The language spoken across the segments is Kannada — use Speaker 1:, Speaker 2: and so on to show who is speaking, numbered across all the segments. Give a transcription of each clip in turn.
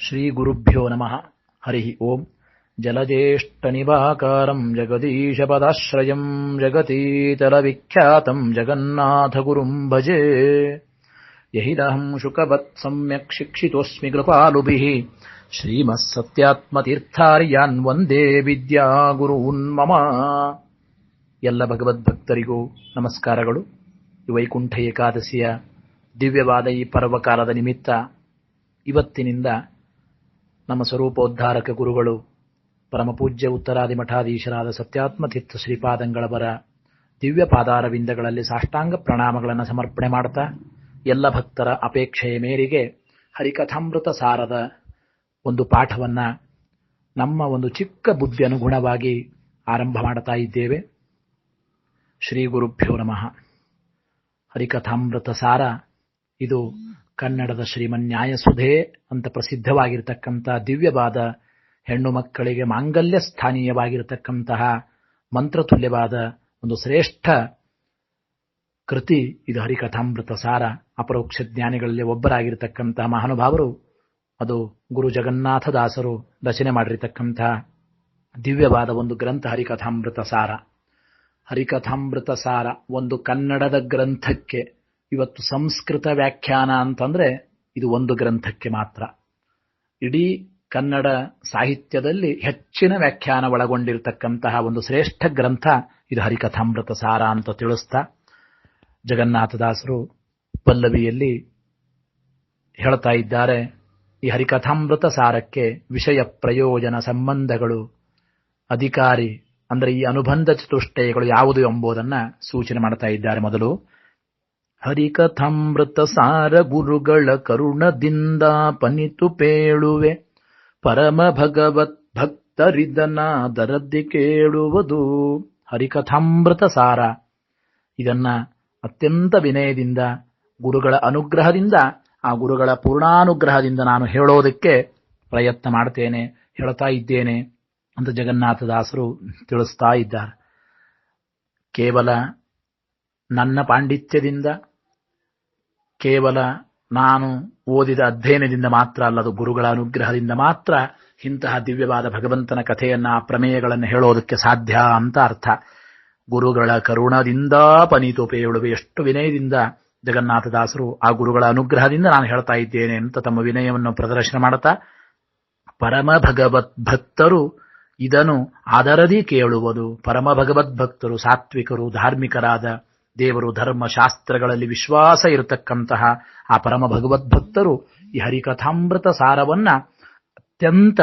Speaker 1: श्रीगुरुभ्यो नमः हरिः ओम् जलज्येष्ठनिवाकारम् जगदीशपदाश्रयम् जगतीतलविख्यातम् जगन्नाथगुरुम् भजे यहिदहम् शुकवत् सम्यक् शिक्षितोऽस्मि कृपालुभिः श्रीमः सत्यात्मतीर्थार्यान् ವಂದೇ ವಿದ್ಯಾಗುರೂನ್ ಮಮ ಎಲ್ಲ ಭಗವದ್ಭಕ್ತರಿಗೂ ನಮಸ್ಕಾರಗಳು ಈ ವೈಕುಂಠ ಏಕಾದಶಿಯ ದಿವ್ಯವಾದ ಈ ಪರ್ವಕಾಲದ ನಿಮಿತ್ತ ಇವತ್ತಿನಿಂದ ನಮ್ಮ ಸ್ವರೂಪೋದ್ಧಾರಕ ಗುರುಗಳು, ಪರಮಪೂಜ್ಯ ಉತ್ತರಾದಿ ಮಠಾಧೀಶರಾದ ಸತ್ಯಾತ್ಮತೀರ್ಥ ಶ್ರೀಪಾದಂಗಳವರ ದಿವ್ಯ ಪಾದಾರವಿಂದಗಳಲ್ಲಿ ಸಾಷ್ಟಾಂಗ ಪ್ರಣಾಮಗಳನ್ನು ಸಮರ್ಪಣೆ ಮಾಡ್ತಾ, ಎಲ್ಲ ಭಕ್ತರ ಅಪೇಕ್ಷೆಯ ಮೇರೆಗೆ ಹರಿಕಥಾಮೃತ ಸಾರದ ಒಂದು ಪಾಠವನ್ನ ನಮ್ಮ ಒಂದು ಚಿಕ್ಕ ಬುದ್ಧಿ ಅನುಗುಣವಾಗಿ ಆರಂಭ ಮಾಡ್ತಾ ಇದ್ದೇವೆ. ಶ್ರೀ ಗುರುಭ್ಯೋ ನಮಃ. ಹರಿಕಥಾಮೃತ ಸಾರ, ಇದು ಕನ್ನಡದ ಶ್ರೀಮನ್ಯಾಯಸುಧೆ ಅಂತ ಪ್ರಸಿದ್ಧವಾಗಿರತಕ್ಕಂಥ ದಿವ್ಯವಾದ ಹೆಣ್ಣು ಮಕ್ಕಳಿಗೆ ಮಾಂಗಲ್ಯ ಸ್ಥಾನೀಯವಾಗಿರತಕ್ಕಂತಹ ಮಂತ್ರತುಲ್ಯವಾದ ಒಂದು ಶ್ರೇಷ್ಠ ಕೃತಿ ಇದು ಹರಿಕಥಾಮೃತ ಸಾರ. ಅಪರೋಕ್ಷ ಜ್ಞಾನಿಗಳಲ್ಲಿ ಒಬ್ಬರಾಗಿರತಕ್ಕಂತಹ ಮಹಾನುಭಾವರು ಅದು ಗುರು ಜಗನ್ನಾಥದಾಸರು ರಚನೆ ಮಾಡಿರತಕ್ಕಂತಹ ದಿವ್ಯವಾದ ಒಂದು ಗ್ರಂಥ ಹರಿಕಥಾಮೃತ ಸಾರ. ಹರಿಕಥಾಮೃತ ಸಾರ ಒಂದು ಕನ್ನಡದ ಗ್ರಂಥಕ್ಕೆ ಇವತ್ತು ಸಂಸ್ಕೃತ ವ್ಯಾಖ್ಯಾನ ಅಂತಂದ್ರೆ ಇದು ಒಂದು ಗ್ರಂಥಕ್ಕೆ ಮಾತ್ರ. ಇಡೀ ಕನ್ನಡ ಸಾಹಿತ್ಯದಲ್ಲಿ ಹೆಚ್ಚಿನ ವ್ಯಾಖ್ಯಾನ ಒಳಗೊಂಡಿರತಕ್ಕಂತಹ ಒಂದು ಶ್ರೇಷ್ಠ ಗ್ರಂಥ ಇದು ಹರಿಕಥಾಮೃತ ಸಾರ ಅಂತ ತಿಳಿಸ್ತಾ, ಜಗನ್ನಾಥದಾಸರು ಪಲ್ಲವಿಯಲ್ಲಿ ಹೇಳ್ತಾ ಇದ್ದಾರೆ, ಈ ಹರಿಕಥಾಮೃತ ಸಾರಕ್ಕೆ ವಿಷಯ ಪ್ರಯೋಜನ ಸಂಬಂಧಗಳು, ಅಧಿಕಾರಿ, ಅಂದ್ರೆ ಈ ಅನುಬಂಧ ಚತುಷ್ಟಯಗಳು ಯಾವುದು ಎಂಬುದನ್ನ ಸೂಚನೆ ಮಾಡ್ತಾ ಇದ್ದಾರೆ ಮೊದಲು. ಹರಿಕಥಾಮೃತ ಸಾರ ಗುರುಗಳ ಕರುಣದಿಂದ ಪನಿತು ಪೇಳುವೆ. ಪರಮ ಭಗವತ್ ಭಕ್ತರಿದನ ದರದ್ದಿ ಕೇಳುವುದು. ಹರಿಕಥಾಮೃತ ಸಾರ ಇದನ್ನ ಅತ್ಯಂತ ವಿನಯದಿಂದ, ಗುರುಗಳ ಅನುಗ್ರಹದಿಂದ, ಆ ಗುರುಗಳ ಪೂರ್ಣಾನುಗ್ರಹದಿಂದ ನಾನು ಹೇಳೋದಕ್ಕೆ ಪ್ರಯತ್ನ ಮಾಡ್ತೇನೆ, ಹೇಳ್ತಾ ಇದ್ದೇನೆ ಅಂತ ಜಗನ್ನಾಥದಾಸರು ತಿಳಿಸ್ತಾ ಇದ್ದಾರೆ. ಕೇವಲ ನನ್ನ ಪಾಂಡಿತ್ಯದಿಂದ ಕೇವಲ ನಾನು ಓದಿದ ಅಧ್ಯಯನದಿಂದ ಮಾತ್ರ ಅಲ್ಲದು ಗುರುಗಳ ಅನುಗ್ರಹದಿಂದ ಮಾತ್ರ ಇಂತಹ ದಿವ್ಯವಾದ ಭಗವಂತನ ಕಥೆಯನ್ನ, ಪ್ರಮೇಯಗಳನ್ನು ಹೇಳೋದಕ್ಕೆ ಸಾಧ್ಯ ಅಂತ ಅರ್ಥ. ಗುರುಗಳ ಕರುಣದಿಂದ ಪನೀತೋಪೇಳುವೆ ಎಷ್ಟು ವಿನಯದಿಂದ ಜಗನ್ನಾಥದಾಸರು ಆ ಗುರುಗಳ ಅನುಗ್ರಹದಿಂದ ನಾನು ಹೇಳ್ತಾ ಇದ್ದೇನೆ ಅಂತ ತಮ್ಮ ವಿನಯವನ್ನು ಪ್ರದರ್ಶನ ಮಾಡುತ್ತಾ, ಪರಮ ಭಗವತ್ ಭಕ್ತರು ಇದನ್ನು ಆದರದಿ ಕೇಳುವುದು. ಪರಮ ಭಗವದ್ ಭಕ್ತರು, ಸಾತ್ವಿಕರು, ಧಾರ್ಮಿಕರಾದ ದೇವರು ಧರ್ಮ ಶಾಸ್ತ್ರಗಳಲ್ಲಿ ವಿಶ್ವಾಸ ಇರತಕ್ಕಂತಹ ಆ ಪರಮ ಭಗವದ್ಭಕ್ತರು ಈ ಹರಿಕಥಾಮೃತ ಸಾರವನ್ನ ಅತ್ಯಂತ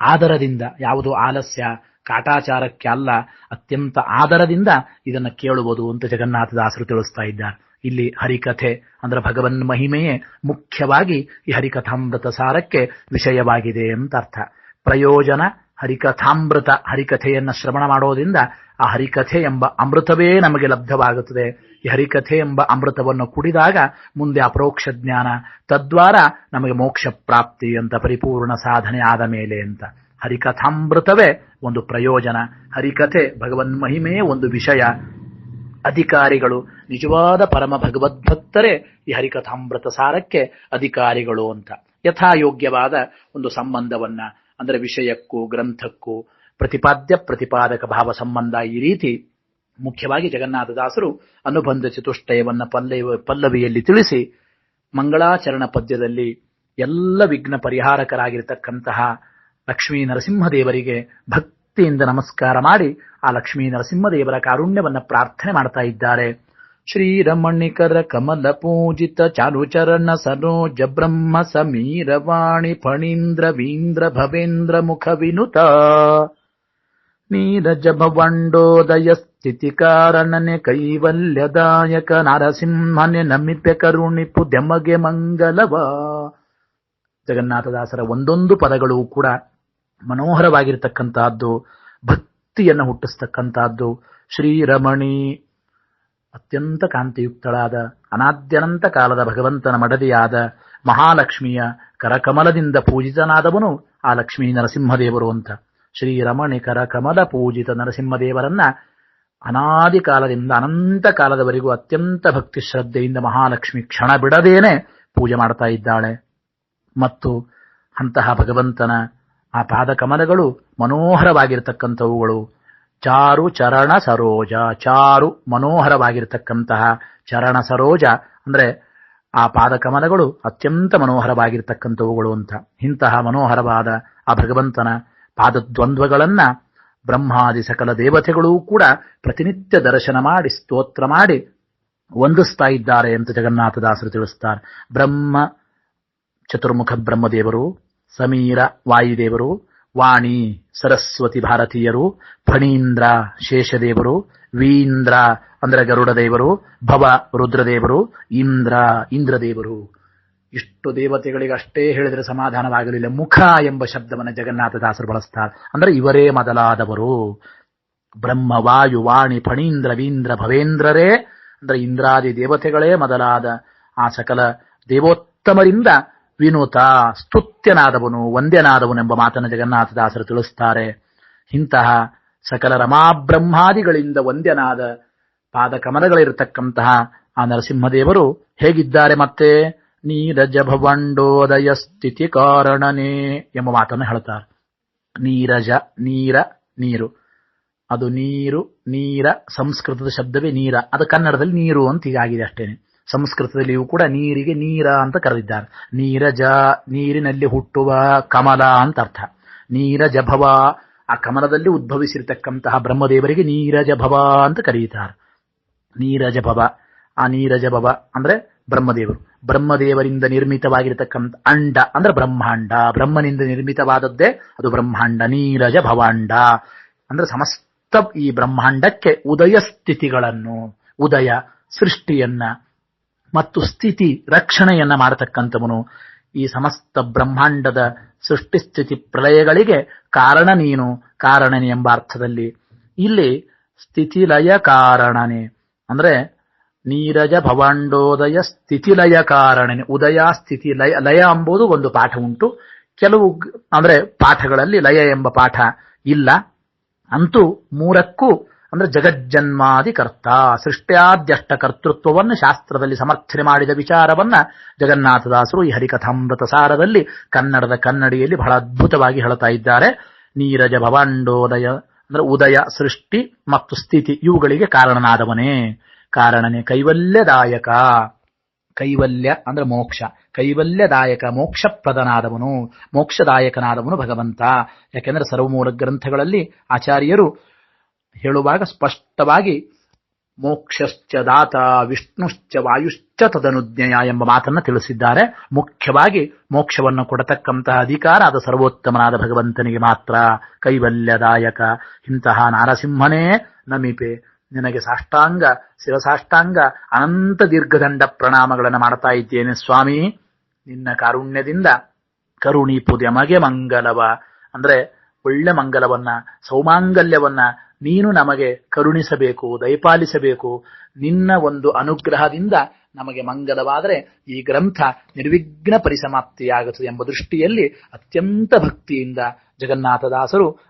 Speaker 1: ಆದರದಿಂದ, ಯಾವುದು ಆಲಸ್ಯ, ಕಾಟಾಚಾರಕ್ಕೆ ಅಲ್ಲ, ಅತ್ಯಂತ ಆದರದಿಂದ ಇದನ್ನು ಕೇಳುವುದು ಅಂತ ಜಗನ್ನಾಥದಾಸರು ತಿಳಿಸ್ತಾ ಇದ್ದಾರೆ. ಇಲ್ಲಿ ಹರಿಕಥೆ ಅಂದ್ರೆ ಭಗವನ್ ಮಹಿಮೆಯೇ ಮುಖ್ಯವಾಗಿ ಈ ಹರಿಕಥಾಮೃತ ಸಾರಕ್ಕೆ ವಿಷಯವಾಗಿದೆ ಅಂತ ಅರ್ಥ. ಪ್ರಯೋಜನ ಹರಿಕಥಾಮೃತ, ಹರಿಕಥೆಯನ್ನು ಶ್ರವಣ ಮಾಡೋದ್ರಿಂದ ಆ ಹರಿಕಥೆ ಎಂಬ ಅಮೃತವೇ ನಮಗೆ ಲಬ್ಧವಾಗುತ್ತದೆ. ಈ ಹರಿಕಥೆ ಎಂಬ ಅಮೃತವನ್ನು ಕುಡಿದಾಗ ಮುಂದೆ ಅಪರೋಕ್ಷ ಜ್ಞಾನ, ತದ್ವಾರ ನಮಗೆ ಮೋಕ್ಷ ಪ್ರಾಪ್ತಿ ಅಂತ ಪರಿಪೂರ್ಣ ಸಾಧನೆ ಆದ ಮೇಲೆ ಅಂತ. ಹರಿಕಥಾಮೃತವೇ ಒಂದು ಪ್ರಯೋಜನ. ಹರಿಕಥೆ ಭಗವನ್ ಮಹಿಮೆಯೇ ಒಂದು ವಿಷಯ. ಅಧಿಕಾರಿಗಳು, ನಿಜವಾದ ಪರಮ ಭಗವದ್ಭಕ್ತರೇ ಈ ಹರಿಕಥಾಮೃತ ಸಾರಕ್ಕೆ ಅಧಿಕಾರಿಗಳು ಅಂತ. ಯಥಾಯೋಗ್ಯವಾದ ಒಂದು ಸಂಬಂಧವನ್ನ ಅಂದ್ರೆ ವಿಷಯಕ್ಕೂ, ಗ್ರಂಥಕ್ಕೂ ಪ್ರತಿಪಾದ್ಯ, ಪ್ರತಿಪಾದಕ ಭಾವ ಸಂಬಂಧ ಈ ರೀತಿ ಮುಖ್ಯವಾಗಿ ಜಗನ್ನಾಥದಾಸರು ಅನುಬಂಧ ಚತುಷ್ಟಯವನ್ನು ಪಲ್ಲವಿ, ಪಲ್ಲವಿಯಲ್ಲಿ ತಿಳಿಸಿ ಮಂಗಳಾಚರಣ ಪದ್ಯದಲ್ಲಿ ಎಲ್ಲ ವಿಘ್ನ ಪರಿಹಾರಕರಾಗಿರತಕ್ಕಂತಹ ಲಕ್ಷ್ಮೀ ನರಸಿಂಹದೇವರಿಗೆ ಭಕ್ತಿಯಿಂದ ನಮಸ್ಕಾರ ಮಾಡಿ ಆ ಲಕ್ಷ್ಮೀ ನರಸಿಂಹದೇವರ ಕಾರುಣ್ಯವನ್ನು ಪ್ರಾರ್ಥನೆ ಮಾಡ್ತಾ ಇದ್ದಾರೆ. ಶ್ರೀರಮಣಿಕರ ಕಮಲ ಪೂಜಿತ ಚಾರುಚರಣ ಸರೋಜ ಬ್ರಹ್ಮ ಸಮೀರವಾಣಿ ಫಣೀಂದ್ರ ವೀಂದ್ರ ಭವೇಂದ್ರ ಮುಖ ವಿನುತ. ನೀರಜ ಭವಂಡೋದಯ ಸ್ಥಿತಿ ಕಾರಣನೆ ಕೈವಲ್ಯದಾಯಕ ನರಸಿಂಹನೆ ನಮಿಪೆ ಕರುಣಿಪು ದೆಮಗೆ ಮಂಗಲವ. ಜಗನ್ನಾಥದಾಸರ ಒಂದೊಂದು ಪದಗಳು ಕೂಡ ಮನೋಹರವಾಗಿರತಕ್ಕಂತಹದ್ದು, ಭಕ್ತಿಯನ್ನು ಹುಟ್ಟಿಸ್ತಕ್ಕಂತಹದ್ದು ಶ್ರೀರಮಣಿ ಅತ್ಯಂತ ಕಾಂತಿಯುಕ್ತಳಾದ, ಅನಾದ್ಯನಂತ ಕಾಲದ ಭಗವಂತನ ಮಡದಿಯಾದ ಮಹಾಲಕ್ಷ್ಮಿಯ ಕರಕಮಲದಿಂದ ಪೂಜಿತನಾದವನು ಆ ಲಕ್ಷ್ಮೀ ನರಸಿಂಹದೇವರು ಅಂತ. ಶ್ರೀರಮಣಿ ಕರಕಮಲ ಪೂಜಿತ ನರಸಿಂಹದೇವರನ್ನ ಅನಾದಿ ಕಾಲದಿಂದ, ಅನಂತ ಕಾಲದವರೆಗೂ ಅತ್ಯಂತ ಭಕ್ತಿ ಶ್ರದ್ಧೆಯಿಂದ ಮಹಾಲಕ್ಷ್ಮಿ ಕ್ಷಣ ಬಿಡದೇನೆ ಪೂಜೆ ಮಾಡ್ತಾ ಇದ್ದಾಳೆ. ಮತ್ತು ಅಂತಹ ಭಗವಂತನ ಆ ಪಾದಕಮಲಗಳು ಮನೋಹರವಾಗಿರತಕ್ಕಂಥವುಗಳು ಚಾರು ಚರಣ ಸರೋಜ. ಚಾರು ಮನೋಹರವಾಗಿರತಕ್ಕಂತಹ ಚರಣ ಸರೋಜ ಅಂದ್ರೆ ಆ ಪಾದಕಮಲಗಳು ಅತ್ಯಂತ ಮನೋಹರವಾಗಿರ್ತಕ್ಕಂಥವುಗಳು ಅಂತ. ಇಂತಹ ಮನೋಹರವಾದ ಆ ಭಗವಂತನ ಪಾದದ್ವಂದ್ವಗಳನ್ನ ಬ್ರಹ್ಮಾದಿ ಸಕಲ ದೇವತೆಗಳೂ ಕೂಡ ಪ್ರತಿನಿತ್ಯ ದರ್ಶನ ಮಾಡಿ, ಸ್ತೋತ್ರ ಮಾಡಿ ವಂದಿಸ್ತಾ ಇದ್ದಾರೆ ಅಂತ ಜಗನ್ನಾಥದಾಸರು ತಿಳಿಸ್ತಾರೆ. ಬ್ರಹ್ಮ ಚತುರ್ಮುಖ ಬ್ರಹ್ಮದೇವರು, ಸಮೀರ ವಾಯುದೇವರು ವಾಣಿ ಸರಸ್ವತಿ ಭಾರತೀಯರು, ಫಣೀಂದ್ರ ಶೇಷದೇವರು, ವೀಂದ್ರ ಅಂದ್ರೆ ಗರುಡ ದೇವರು ಭವ ರುದ್ರದೇವರು, ಇಂದ್ರ ಇಂದ್ರದೇವರು. ಇಷ್ಟು ದೇವತೆಗಳಿಗೆ ಅಷ್ಟೇ ಹೇಳಿದರೆ ಸಮಾಧಾನವಾಗಲಿಲ್ಲ. ಮುಖ ಎಂಬ ಶಬ್ದವನ್ನು ಜಗನ್ನಾಥದಾಸರು ಬಳಸ್ತಾರೆ. ಅಂದ್ರೆ ಇವರೇ ಮೊದಲಾದವರು. ಬ್ರಹ್ಮ, ವಾಯು, ವಾಣಿ, ಫಣೀಂದ್ರ, ವೀಂದ್ರ, ಭವೇಂದ್ರರೇ. ಅಂದ್ರೆ ಇಂದ್ರಾದಿ ದೇವತೆಗಳೇ ಮೊದಲಾದ ಆ ಸಕಲ ದೇವೋತ್ತಮರಿಂದ ವಿನೂತ, ಸ್ತುತ್ಯನಾದವನು, ವಂದ್ಯನಾದವನೆಂಬ ಮಾತನ್ನು ಜಗನ್ನಾಥದಾಸರು ತಿಳಿಸ್ತಾರೆ. ಇಂತಹ ಸಕಲ ರಮಾಬ್ರಹ್ಮಾದಿಗಳಿಂದ ವಂದ್ಯನಾದ ಪಾದಕಮಲಗಳಿರತಕ್ಕಂತಹ ಆ ನರಸಿಂಹದೇವರು ಹೇಗಿದ್ದಾರೆ ಮತ್ತೆ? ನೀರಜ ಭವಂಡೋದಯ ಸ್ಥಿತಿ ಕಾರಣನೇ ಎಂಬ ಮಾತನ್ನು ಹೇಳ್ತಾರೆ ನೀರಜ, ನೀರ, ನೀರು. ಅದು ನೀರು, ನೀರ, ಸಂಸ್ಕೃತದ ಶಬ್ದವೇ ನೀರ. ಅದು ಕನ್ನಡದಲ್ಲಿ ನೀರು ಅಂತ ಹೀಗಾಗಿದೆ ಅಷ್ಟೇನೆ. ಸಂಸ್ಕೃತದಲ್ಲಿಯೂ ಕೂಡ ನೀರಿಗೆ ನೀರ ಅಂತ ಕರೆದಿದ್ದಾರೆ ನೀರಜ, ನೀರಿನಲ್ಲಿ ಹುಟ್ಟುವ ಕಮಲ ಅಂತ ಅರ್ಥ. ನೀರಜ ಭವ, ಆ ಕಮಲದಲ್ಲಿ ಉದ್ಭವಿಸಿರ್ತಕ್ಕಂತಹ ಬ್ರಹ್ಮದೇವರಿಗೆ ನೀರಜ ಭವ ಅಂತ ಕರೆಯುತ್ತಾರೆ. ನೀರಜ ಭವ, ಆ ನೀರಜ ಭವ ಅಂದ್ರೆ ಬ್ರಹ್ಮದೇವರು. ಬ್ರಹ್ಮದೇವರಿಂದ ನಿರ್ಮಿತವಾಗಿರತಕ್ಕಂಥ ಅಂಡ ಅಂದ್ರೆ ಬ್ರಹ್ಮಾಂಡ. ಬ್ರಹ್ಮನಿಂದ ನಿರ್ಮಿತವಾದದ್ದೇ ಅದು ಬ್ರಹ್ಮಾಂಡ, ನೀರಜ ಭವಾಂಡ. ಅಂದ್ರೆ ಸಮಸ್ತ ಈ ಬ್ರಹ್ಮಾಂಡಕ್ಕೆ ಉದಯ ಸ್ಥಿತಿಗಳನ್ನು, ಉದಯ ಸೃಷ್ಟಿಯನ್ನ ಮತ್ತು ಸ್ಥಿತಿ ರಕ್ಷಣೆಯನ್ನ ಮಾಡತಕ್ಕಂಥವನು. ಈ ಸಮಸ್ತ ಬ್ರಹ್ಮಾಂಡದ ಸೃಷ್ಟಿ ಸ್ಥಿತಿ ಪ್ರಳಯಗಳಿಗೆ ಕಾರಣ ನೀನು, ಕಾರಣನೇ ಎಂಬ ಅರ್ಥದಲ್ಲಿ. ಇಲ್ಲಿ ಸ್ಥಿತಿಲಯ ಕಾರಣನೆ. ಅಂದ್ರೆ ನೀರಜ ಭವಾಂಡೋದಯ ಸ್ಥಿತಿಲಯ ಕಾರಣನೇ. ಉದಯ, ಸ್ಥಿತಿ, ಲಯ ಲಯ ಎಂಬುದು ಒಂದು ಪಾಠ ಉಂಟು. ಕೆಲವು ಅಂದ್ರೆ ಪಾಠಗಳಲ್ಲಿ ಲಯ ಎಂಬ ಪಾಠ ಇಲ್ಲ. ಅಂತೂ ಮೂರಕ್ಕೂ ಅಂದ್ರೆ ಜಗಜ್ಜನ್ಮಾದಿ ಕರ್ತ ಸೃಷ್ಟ್ಯಾದ್ಯಷ್ಟ ಕರ್ತೃತ್ವವನ್ನು ಶಾಸ್ತ್ರದಲ್ಲಿ ಸಮರ್ಥನೆ ಮಾಡಿದ ವಿಚಾರವನ್ನ ಜಗನ್ನಾಥದಾಸರು ಈ ಹರಿಕಥಾಮೃತ ಸಾರದಲ್ಲಿ ಕನ್ನಡದ ಕನ್ನಡಿಯಲ್ಲಿ ಬಹಳ ಅದ್ಭುತವಾಗಿ ಹೇಳ್ತಾ ಇದ್ದಾರೆ. ನೀರಜ ಭವಾಂಡೋದಯ, ಅಂದ್ರೆ ಉದಯ ಸೃಷ್ಟಿ ಮತ್ತು ಸ್ಥಿತಿ ಇವುಗಳಿಗೆ ಕಾರಣನಾದವನೇ. ಕಾರಣನೇ ಕೈವಲ್ಯದಾಯಕ. ಕೈವಲ್ಯ ಅಂದ್ರೆ ಮೋಕ್ಷ. ಕೈವಲ್ಯದಾಯಕ ಮೋಕ್ಷಪ್ರದನಾದವನು, ಮೋಕ್ಷದಾಯಕನಾದವನು ಭಗವಂತ. ಯಾಕೆಂದ್ರೆ ಸರ್ವಮೂಲ ಗ್ರಂಥಗಳಲ್ಲಿ ಆಚಾರ್ಯರು ಹೇಳುವಾಗ ಸ್ಪಷ್ಟವಾಗಿ ಮೋಕ್ಷಶ್ಚ ದಾತ ವಿಷ್ಣುಶ್ಚ ವಾಯುಶ್ಚ ತದನುಜ್ಞಯ ಎಂಬ ಮಾತನ್ನ ತಿಳಿಸಿದ್ದಾರೆ. ಮುಖ್ಯವಾಗಿ ಮೋಕ್ಷವನ್ನು ಕೊಡತಕ್ಕಂತಹ ಅಧಿಕಾರ ಅದು ಸರ್ವೋತ್ತಮನಾದ ಭಗವಂತನಿಗೆ ಮಾತ್ರ. ಕೈವಲ್ಯದಾಯಕ. ಇಂತಹ ನಾರಸಿಂಹನೇ ನಮಿಪೆ. ನಿನಗೆ ಸಾಷ್ಟಾಂಗ, ಶಿರಸಾಷ್ಟಾಂಗ, ಅನಂತ ದೀರ್ಘದಂಡ ಪ್ರಣಾಮಗಳನ್ನು ಮಾಡ್ತಾ ಇದ್ದೇನೆ ಸ್ವಾಮಿ. ನಿನ್ನ ಕಾರುಣ್ಯದಿಂದ ಕರುಣಿ ಪುದ್ಯಮಗೆ ಮಂಗಲವ. ಅಂದ್ರೆ ಒಳ್ಳೆ ಮಂಗಲವನ್ನ, ಸೌಮಾಂಗಲ್ಯವನ್ನ ನೀನು ನಮಗೆ ಕರುಣಿಸಬೇಕು, ದಯಪಾಲಿಸಬೇಕು. ನಿನ್ನ ಒಂದು ಅನುಗ್ರಹದಿಂದ ನಮಗೆ ಮಂಗಲವಾದರೆ ಈ ಗ್ರಂಥ ನಿರ್ವಿಘ್ನ ಪರಿಸಮಾಪ್ತಿಯಾಗುತ್ತದೆ ಎಂಬ ದೃಷ್ಟಿಯಲ್ಲಿ ಅತ್ಯಂತ ಭಕ್ತಿಯಿಂದ ಜಗನ್ನಾಥದಾಸರು